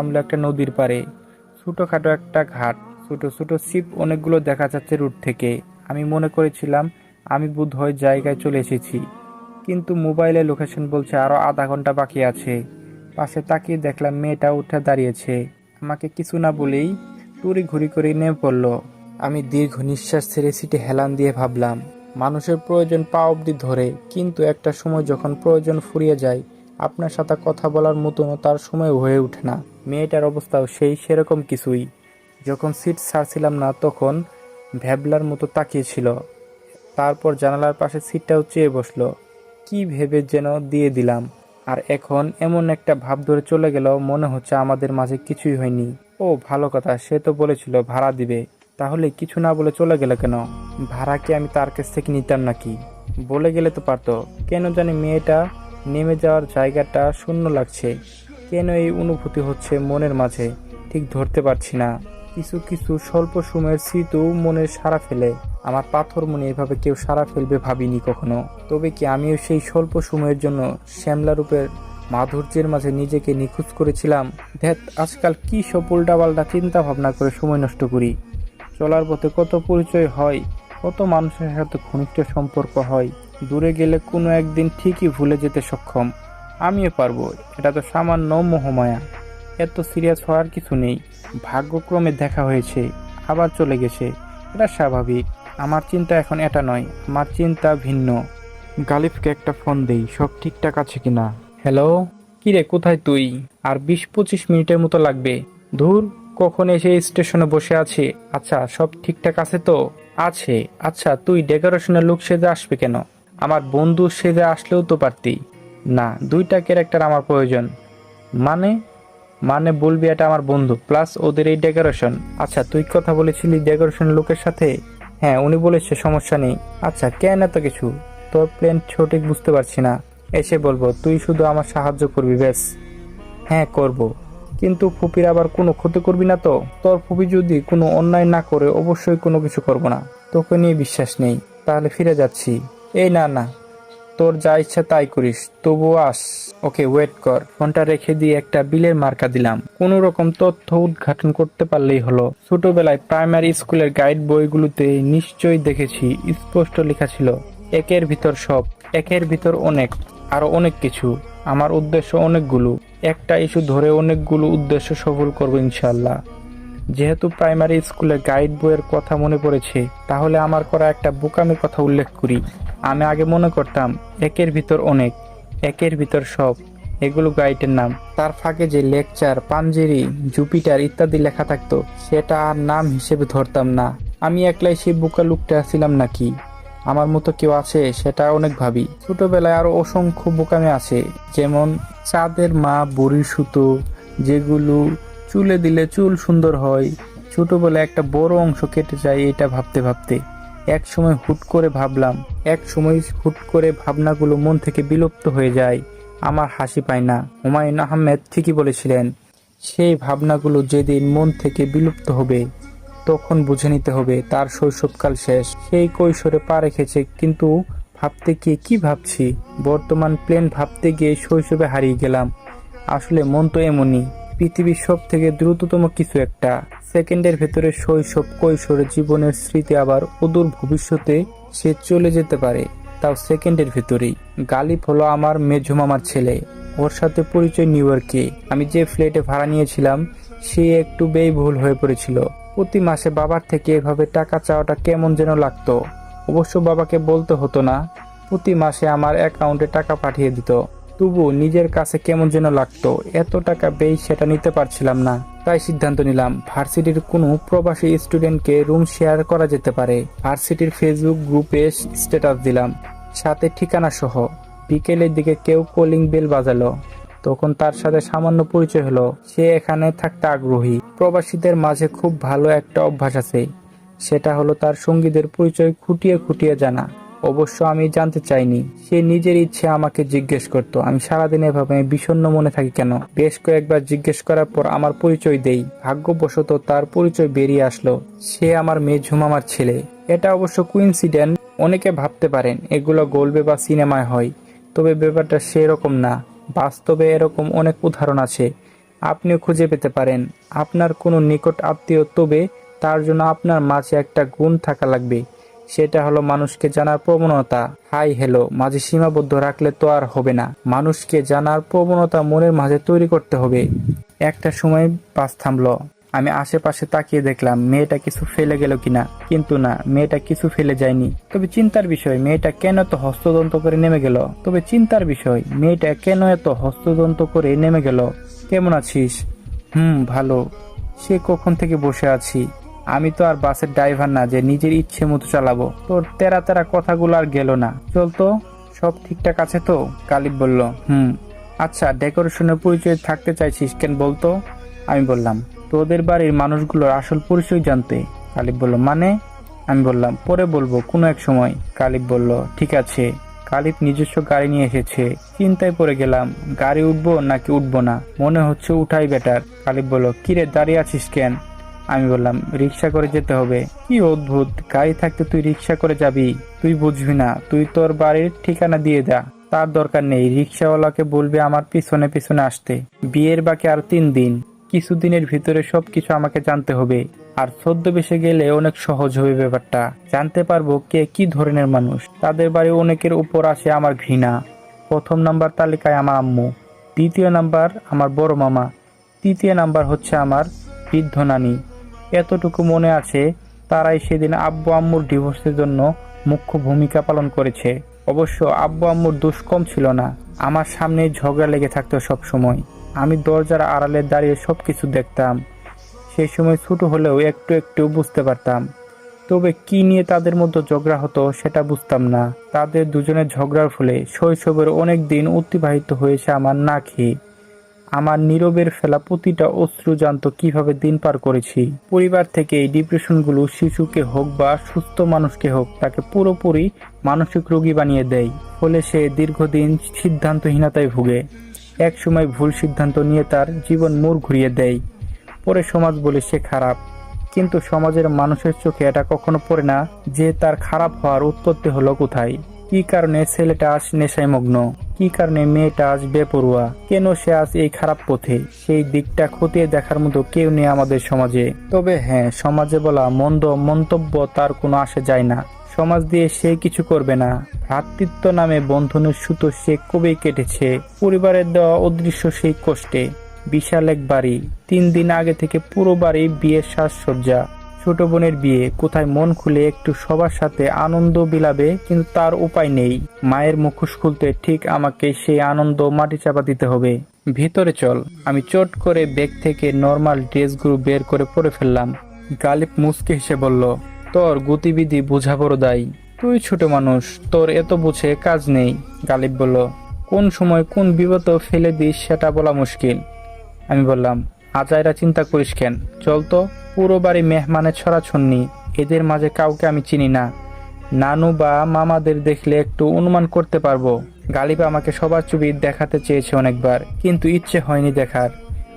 আমরা একটা নদীর পাড়ে। ছোটোখাটো একটা ঘাট, ছোট ছোট ছিপ অনেকগুলো দেখা যাচ্ছে রুট থেকে। আমি মনে করেছিলাম, আমি বোধ হয় জায়গায় চলে এসেছি। কিন্তু মোবাইলে লোকেশন বলছে আরও আধা ঘণ্টা বাকি আছে। পাশে তাকিয়ে দেখলাম মেয়েটা উঠে দাঁড়িয়েছে। আমাকে কিছু না বলেই টুরি ঘুরি করে নেমে পড়ল। আমি দীর্ঘ নিঃশ্বাস ছেড়ে সিটে হেলান দিয়ে ভাবলাম, মানুষের প্রয়োজন পা অবধি ধরে, কিন্তু একটা সময় যখন প্রয়োজন ফুরিয়ে যায় আপনার সাথে কথা বলার মতনও তার সময় হয়ে ওঠে না। মেয়েটার অবস্থাও সেই সেরকম কিছুই। যখন সিট ছাড়ছিলাম না তখন ভ্যাবলার মতো তাকিয়েছিল। তারপর জানালার পাশে সিটটাও চেয়ে বসল। কি ভেবে যেন দিয়ে দিলাম। আর এখন এমন একটা ভাব ধরে চলে গেল, মনে হচ্ছে আমাদের মাঝে কিছুই হয়নি। ও, ভালো কথা, সে তো বলেছিল, ভাড়া দিবে। তাহলে কিছু না বলে চলে গেল কেন? ভাড়া কি আমি তার কাছ থেকে নিতাম নাকি? বলে গেলে তো পারতো। কেন জানি মেয়েটা নেমে যাওয়ার জায়গাটা শূন্য লাগছে। কেন এই অনুভূতি হচ্ছে মনের মাঝে? ঠিক ধরতে পারছি না। কিছু কিছু স্বল্প সময়ের স্মৃতিও মনে সারা ফেলে। আমার পাথর মনে এভাবে কেউ সারা ফেলবে ভাবিনি কখনো। তবে কি আমিও সেই স্বল্প সময়ের জন্য শ্যামলা রূপের মাধুর্যের মাঝে নিজেকে নিখোঁজ করেছিলাম? ধ্যাত আজকাল কি সব উল্টাপাল্টা চিন্তা ভাবনা করে সময় নষ্ট করি? চলার পথে কত পরিচয় হয়, কত মানুষের সাথে ঘনিষ্ঠ সম্পর্ক হয় দূরে গেলে কোনো একদিন ঠিকই ভুলে যেতে সক্ষম। আমিও পারব, এটা তো সামান্য মোহমায়া। এত সিরিয়াস হওয়ার কিছু নেই। ভাগ্যক্রমে দেখা হয়েছে, আবার চলে গেছে। এটা স্বাভাবিক। আমার চিন্তা এখন এটা নয়, আমার চিন্তা ভিন্ন। গালিফকে একটা ফোন দেই, সব ঠিকঠাক আছে কিনা? হ্যালো? কিরে, কোথায় তুই? আর বিশ পঁচিশ মিনিটের মতো লাগবে। ধুর, কখন এসে স্টেশনে বসে আছে? আচ্ছা সব ঠিকঠাক আছে তো? আছে। আচ্ছা তুই ডেকোরেশনের লোক সেজে আসবে কেন? আমার বন্ধু সেজে আসলেও তো পারতি। না দুইটা ক্যারেক্টার আমার প্রয়োজন। মানে? মানে বলবি এটা আমার বন্ধু প্লাস ওদের এই ডেকোরেশন আচ্ছা তুই কথা বলেছিলি ডেকোরেশন লোকের সাথে? হ্যাঁ উনি বলেছে সমস্যা নেই। আচ্ছা কেন এত কিছু? তোর প্ল্যান সঠিক বুঝতে পারছি না। এসে বলব, তুই শুধু আমার সাহায্য করবি, ব্যাস। হ্যাঁ করব। কিন্তু ফুপির আবার কোনো ক্ষতি করবি না তো? তোর ফুপি যদি কোনো অন্যায় না করে, অবশ্যই কোনো কিছু করব না। তোকে নিয়ে বিশ্বাস নেই। তাহলে ফিরে যাচ্ছি। এই না না। তোর যা ইচ্ছা তাই করিস। তবুও আস। ওকে, ওয়েট কর। ফোনটা রেখে দিয়ে একটা বিলের মার্কা দিলাম। কোনো রকম তথ্য উদ্ঘাটন করতে পারলেই হলো। ছোটবেলায় প্রাইমারি স্কুলের গাইড বইগুলোতে নিশ্চয়ই দেখেছি। স্পষ্ট লেখা ছিল, একের ভিতর সব, একের ভিতর অনেক, আরও অনেক কিছু। আমার উদ্দেশ্য অনেকগুলো। একটা ইস্যু ধরে অনেকগুলো উদ্দেশ্য সফল করব ইনশাল্লাহ যেহেতু প্রাইমারি স্কুলের গাইড বইয়ের কথা মনে পড়েছে, তাহলে আমার করা একটা বোকামির কথা উল্লেখ করি। আমি আগে মনে করতাম, একের ভিতর অনেক, একের ভিতর সব, এগুলো গাইডের নাম। তার ফাঁকে যে লেকচার, পাঞ্জেরি, জুপিটার ইত্যাদি লেখা থাকতো, সেটা আর নাম হিসেবে ধরতাম না। আমি একলাই সেই বোকা লুকটা ছিলাম নাকি? আমার মতো কেউ আছে, সেটা অনেক ভাবি। ছোটবেলায় আরও অসংখ্য বোকামে আছে, যেমন চাঁদের মা, বড়ির সুতো, যেগুলো চুলে দিলে চুল সুন্দর হয়। ছোটবেলায় একটা বড় অংশ কেটে যায় এটা ভাবতে ভাবতে। এক সময় হুট করে ভাবলাম, এক সময় হুট করে ভাবনাগুলো মন থেকে বিলুপ্ত হয়ে যায়। আমার হাসি পায় না। হুমায়ুন আহমেদ ঠিকই বলেছিলেন, সেই ভাবনাগুলো যেদিন মন থেকে বিলুপ্ত হবে, তখন বুঝে নিতে হবে তার শৈশবকাল শেষ। সেই কৈশোরে পা রেখেছে, কিন্তু ভাবতে গিয়ে কি ভাবছি? বর্তমান প্লেন ভাবতে গিয়ে শৈশবে হারিয়ে গেলাম। আসলে মন তো এমনই। পৃথিবীর সব থেকে দ্রুততম কিছু একটা। সেকেন্ডের ভেতরে শৈশব, কৈশোর, জীবনের স্মৃতি আবার অদূর ভবিষ্যতে সে চলে যেতে পারে, তাও সেকেন্ডের ভেতরেই। গালিব হলো আমার মেঝো মামার ছেলে। ওর সাথে পরিচয় নিউ ইয়র্কে। আমি যে ফ্ল্যাটে ভাড়া নিয়েছিলাম, সে একটু ব্যয়বহুল হয়ে পড়েছিল। প্রতি মাসে বাবার থেকে এভাবে টাকা চাওয়াটা কেমন যেন লাগতো। অবশ্য বাবাকে বলতে হতো না, প্রতি মাসে আমার অ্যাকাউন্টে টাকা পাঠিয়ে দিত। তবু নিজের কাছে কেমন যেন লাগতো, এত টাকা ব্যয় সেটা নিতে পারছিলাম না। তাই সিদ্ধান্ত নিলাম, ভার্সিটির কোনো প্রবাসী স্টুডেন্টকে রুম শেয়ার করা যেতে পারে। ভার্সিটির ফেসবুক গ্রুপে স্ট্যাটাস দিলাম, সাথে ঠিকানা সহ বিকেলের দিকে কেউ কলিং বেল বাজালো। তখন তার সাথে সামান্য পরিচয় হলো। সে এখানে থাকতে আগ্রহী। প্রবাসীদের মাঝে খুব ভালো একটা অভ্যাস আছে। সেটা হলো তার সঙ্গীদের পরিচয় খুঁটিয়ে খুঁটিয়ে জানা। অবশ্য আমি জানতে চাইনি। সে নিজের ইচ্ছে আমাকে জিজ্ঞেস করত। আমি সারাদিন এভাবে বিষণ্ণ মনে থাকি কেন? বেশ কয়েকবার জিজ্ঞেস করার পর আমার পরিচয় দেই। ভাগ্যবশত তার পরিচয় বেরিয়ে আসলো। সে আমার মেয়ে ঝুমামার ছেলে। এটা অবশ্য কুইন্সিডেন্ট অনেকে ভাবতে পারেন, এগুলো গল্পে বা সিনেমায় হয়। তবে ব্যাপারটা সেরকম না। বাস্তবে এরকম অনেক উদাহরণ আছে। আপনিও খুঁজে পেতে পারেন। আপনার কোনো নিকট আত্মীয়, তবে তার জন্য আপনার মাঝে একটা গুণ থাকা লাগবে। সেটা হলো মানুষকে জানার প্রবণতা। হাই, হ্যালো, মাঝে সীমাবদ্ধ রাখলে তো আর হবে না। মানুষকে জানার প্রবণতা মনের মাঝে তৈরি করতে হবে। একটা সময় বাস থামলো। আমি আশেপাশে তাকিয়ে দেখলাম, মেয়েটা কিছু ফেলে গেল কিনা। কিন্তু না, মেয়েটা কিছু ফেলে যায়নি। তবে চিন্তার বিষয়, মেয়েটা কেন এত হস্তদন্ত করে নেমে গেল? তবে চিন্তার বিষয়, মেয়েটা কেন এত হস্তদন্ত করে নেমে গেল? কেমন আছিস? হুম, ভালো। সে কখন থেকে বসে আছি? আমি তো আর বাসের ড্রাইভার না যে নিজের ইচ্ছে মতো চালাবো। তোর তেরা তেরা কথাগুলো আর গেল না। চলতো সব ঠিকঠাক আছে তো? কালিব বলল, হুম। আচ্ছা ডেকোরেশনের পরিচয় থাকতে চাইছিস কেন বলতো আমি বললাম, তোদের বাড়ির মানুষগুলোর আসল পরিচয় জানতে। কালিব বলল মানে? আমি বললাম, পরে বলব, কোনো এক সময়। কালিব বলল, ঠিক আছে। কালিব নিজস্ব গাড়ি নিয়ে এসেছে। চিন্তায় পড়ে গেলাম, গাড়ি উঠবো নাকি উঠবো না? মনে হচ্ছে উঠাই বেটার। কালিব বলল, কিরে, দাঁড়িয়ে আছিস কেন? আমি বললাম, রিক্সা করে যেতে হবে। কি অদ্ভুত! গাড়ি থাকতে তুই রিক্সা করে যাবি। তুই বুঝবি না। তুই তোর বাড়ির ঠিকানা দিয়ে দা তার দরকার নেই। রিক্সাওয়ালাকে বলবে আমার পিছনে পিছনে আসতে। বিয়ের বাকি আর তিন দিন। কিছুদিনের ভিতরে সবকিছু আমাকে জানতে হবে। আর বেসে গেলে অনেক সহজ হবে ব্যাপারটা। জানতে পারব কে কি ধরনের মানুষ। তাদের বাড়ি অনেকের উপর আসে আমার ঘৃণা। প্রথম নাম্বার তালিকায় আমার আম্মু। দ্বিতীয় নাম্বার আমার বড় মামা। তৃতীয় নাম্বার হচ্ছে আমার বৃদ্ধ নানি। এতটুকু মনে আছে, তারাই সেদিন আব্বু আম্মুর ডিভোর্সের জন্য মুখ্য ভূমিকা পালন করেছে। অবশ্য আব্বু আম্মুর দোষ কম ছিল না। আমার সামনে ঝগড়া লেগে থাকতো সব সময় আমি দরজার আড়ালে দাঁড়িয়ে সব কিছু দেখতাম। সেই সময় ছোট হলেও একটু একটু বুঝতে পারতাম। তবে কি নিয়ে তাদের মধ্যে ঝগড়া হতো সেটা বুঝতাম না। তাদের দুজনের ঝগড়ার ফলে শৈশবের অনেক দিন অতিবাহিত হয়েছে আমার না খেয়ে আমার নীরবের ফেলা প্রতিটা অশ্রু জানত কীভাবে দিন পার করেছি। পরিবার থেকে এই ডিপ্রেশনগুলো শিশুকে হোক বা সুস্থ মানুষকে হোক, তাকে পুরোপুরি মানসিক রোগী বানিয়ে দেয়, ফলে সে দীর্ঘদিন সিদ্ধান্তহীনতায় ভুগে। এক সময় ভুল সিদ্ধান্ত নিয়ে তার জীবন মোড় ঘুরিয়ে দেয়। পরে সমাজ বলে সে খারাপ, কিন্তু সমাজের মানুষের চোখে এটা কখনো পড়ে না যে তার খারাপ হওয়ার উৎপত্তি হলো কোথায়। কি কারণে ছেলেটা আজ নেশায় মগ্ন? কি কারণে মেয়েটা আজ বেপরুয়া? কেন সে আজ এই খারাপ পথে? সেই দিকটা খতিয়ে দেখার মতো কেউ নেই আমাদের সমাজে। তবে হ্যাঁ সমাজে বলা মন্দ মন্তব্য তার কোনো আসে যায় না। সমাজ দিয়ে সে কিছু করবে না। ভ্রাতৃত্ব নামে বন্ধনের সুতো সে কবেই কেটেছে। পরিবারের দেওয়া অদৃশ্য সেই কষ্টে। বিশাল এক বাড়ি। তিন দিন আগে থেকে পুরো বাড়ি বিয়ের সাজসজ্জা। ছোট বোনের বিয়ে। কোথায় মন খুলে একটু সবার সাথে আনন্দ বিলাবে, কিন্তু তার উপায় নেই। মায়ের মুখোশ খুলতে ঠিক আমাকে সেই আনন্দ মাটি চাপা দিতে হবে। ভিতরে চল। আমি চট করে ব্যাগ থেকে নর্মাল ড্রেসগুলো বের করে পরে ফেললাম। গালিব মুসকে হেসে বলল, তোর গতিবিধি বোঝা বড় দায়ী। তুই ছোট মানুষ, তোর এত বুঝে কাজ নেই। গালিব বলল, কোন সময় কোন বিপদ ফেলে দিস সেটা বলা মুশকিল। আমি বললাম, আজাইরা চিন্তা করিস কেন? চল তো। পুরো বাড়ি মেহমানের ছড়াছন্নি এদের মাঝে কাউকে আমি চিনি না। নানু বা মামাদের দেখলে একটু অনুমান করতে পারব। গালিব আমাকে সবার ছবি দেখাতে চেয়েছে অনেকবার, কিন্তু ইচ্ছে হয়নি দেখার।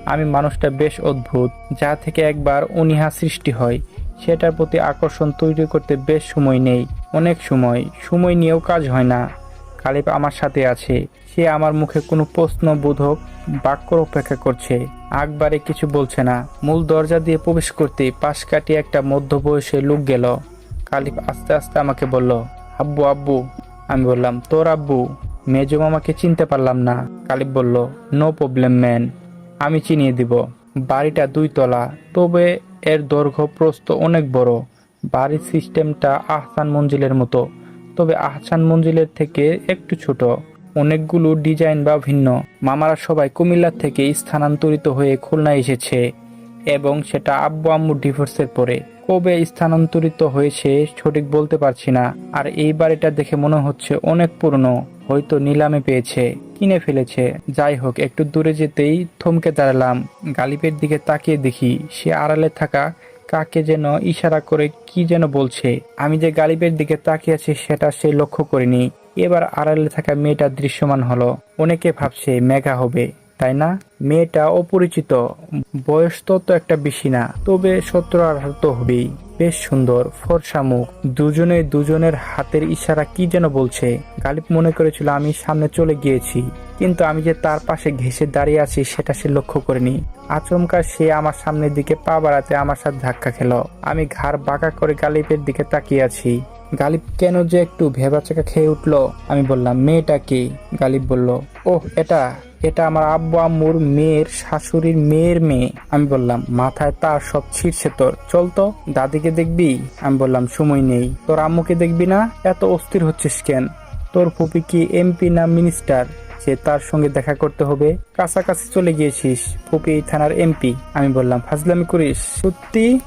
আমি মানুষটা বেশ অদ্ভুত, যা থেকে একবার অনীহা সৃষ্টি হয়। সেটার প্রতি আকর্ষণ তৈরি করতে বেশ সময় নেই, অনেক সময়। সময় নিয়েও কাজ হয় না। কালিপ আমার সাথে আছে। সে আমার মুখে কোনো প্রশ্ন বোধক বাক্যর অপেক্ষা করছে। আকবারে কিছু বলছে না। মূল দরজা দিয়ে প্রবেশ করতে পাশ কাটিয়ে একটা মধ্যবয়সী লোক গেল। কালিপ আস্তে আস্তে আমাকে বলল, আব্বু আব্বু। আমি বললাম, তোর আব্বু? মেজো মামাকে চিনতে পারলাম না। কালিপ বলল, নো প্রবলেম, ম্যান। আমি চিনিয়ে দিব। বাড়িটা দুই তলা। তবে এর দৈর্ঘ্য প্রস্থ অনেক বড়। বাড়ির সিস্টেমটা আহসান মঞ্জিলের মতো। তবে আহসান মঞ্জিলের থেকে একটু ছোট। অনেকগুলো ডিজাইন বা ভিন্ন। মামারা সবাই কুমিল্লা থেকে স্থানান্তরিত হয়ে খুলনা এসেছে এবং সেটা আব্বু আম্মুর ডিভোর্সের পরে। কবে স্থানান্তরিত হয়েছে সঠিক বলতে পারছি না, আর এই বাড়িটা দেখে মনে হচ্ছে অনেক পুরনো, হয়তো নিলামে পেয়েছে, কিনে ফেলেছে। যাই হোক, একটু দূরে যেতেই থমকে দাঁড়ালাম, গালিবের দিকে তাকিয়ে দেখি সে আড়ালে থাকা কাকে যেন ইশারা করে কি যেন বলছে। আমি যে গালিবের দিকে তাকিয়ে আছি সেটা সে লক্ষ্য করিনি এবার আড়ালে থাকা মেয়েটা দৃশ্যমান হলো। অনেকে ভাবছে মেঘা হবে, তাই না? মেয়েটা অপরিচিত, বয়স তো তো একটা বেশি না, তবে সতেরো আঠারো তো হবেই। বেশ সুন্দর, ফর্সা মুখ দুজনে দুজনের হাতের ইশারা কি যেন বলছে। গালিব মনে করেছিল, আমি সামনে চলে গিয়েছি, কিন্তু আমি যে তার পাশে ঘেসে দাঁড়িয়ে আছি, সেটা সে লক্ষ্য করেনি। আচমকা সে আমার সামনের দিকে পা বাড়াতে আমার সাথে ধাক্কা খেলো। আমি ঘাড় বাঁকা করে গালিবের দিকে তাকিয়ে আছি। গালিব কেন যে একটু ভেবাচাকা খেয়ে উঠল? আমি বললাম, মেয়েটা কি? গালিব বলল, ওহ, এটা এটা আমার আব্বু আম্মুর মেয়ের শাশুড়ির মেয়ের মেয়ে। আমি বললাম, মাথায় তার সব ছিঁড়ছে তোর। চল তো, দাদিকে দেখবি? আমি বললাম, সময় নেই। তোর আম্মুকে দেখবি না? এত অস্থির হচ্ছিস কেন? তোর ফুপি কি এমপি না মিনিস্টার যে তার সঙ্গে দেখা করতে হবে? কাছাকাছি চলে গিয়েছিস, ফুপি থানার এমপি আমি বললাম, ফাজলামি করিস? সত্যি?